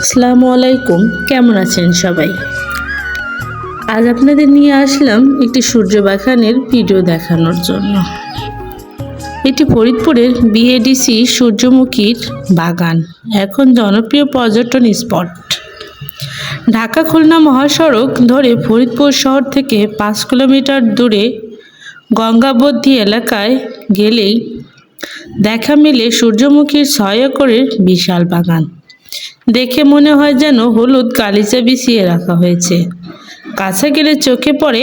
আসসালামু আলাইকুম। কেমন আছেন সবাই? আজ আপনাদের নিয়ে আসলাম একটি সূর্য বাগানের ভিডিও দেখানোর জন্য। এটি ফরিদপুরের বিএডিসি সূর্যমুখীর বাগান, এখন জনপ্রিয় পর্যটন স্পট। ঢাকা খুলনা মহাসড়ক ধরে ফরিদপুর শহর থেকে পাঁচ কিলোমিটার দূরে গঙ্গাবর্তী এলাকায় গেলেই দেখা মিলে সূর্যমুখীর ছয় একরের বিশাল বাগান। দেখে মনে হয় যেন হলুদ গালিচা বিছিয়ে রাখা হয়েছে। কাছে গেলে চোখে পড়ে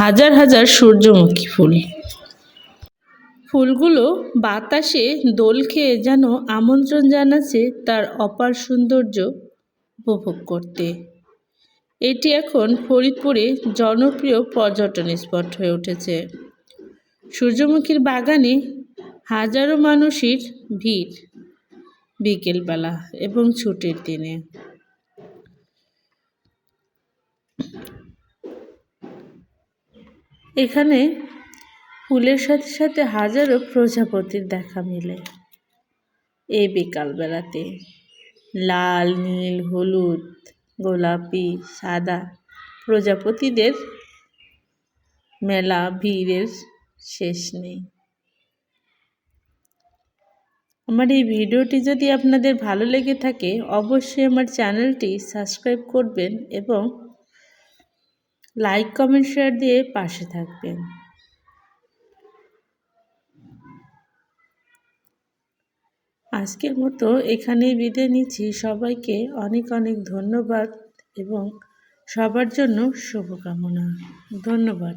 হাজার হাজার সূর্যমুখী ফুল। ফুলগুলো বাতাসে দোল খেয়ে যেন আমন্ত্রণ জানাচ্ছে তার অপার সৌন্দর্য উপভোগ করতে। এটি এখন ফরিদপুরে জনপ্রিয় পর্যটন স্পট হয়ে উঠেছে। সূর্যমুখীর বাগানে হাজারো মানুষের ভিড়। বিকেলবেলা এবং ছুটির দিনে। এখানে ফুলের সাথে সাথে হাজারো প্রজাপতির দেখা মেলে। এই বিকালবেলাতে লাল, নীল, হলুদ, গোলাপি, সাদা প্রজাপতিদের মেলা, ভিড়ের শেষ নেই। আমার এই ভিডিওটি যদি আপনাদের ভালো লেগে থাকে, অবশ্যই আমার চ্যানেলটি সাবস্ক্রাইব করবেন এবং লাইক, কমেন্ট, শেয়ার দিয়ে পাশে থাকবেন। আজকের মতো এখানেই বিদায় নিচ্ছি। সবাইকে অনেক অনেক ধন্যবাদ এবং সবার জন্য শুভকামনা। ধন্যবাদ।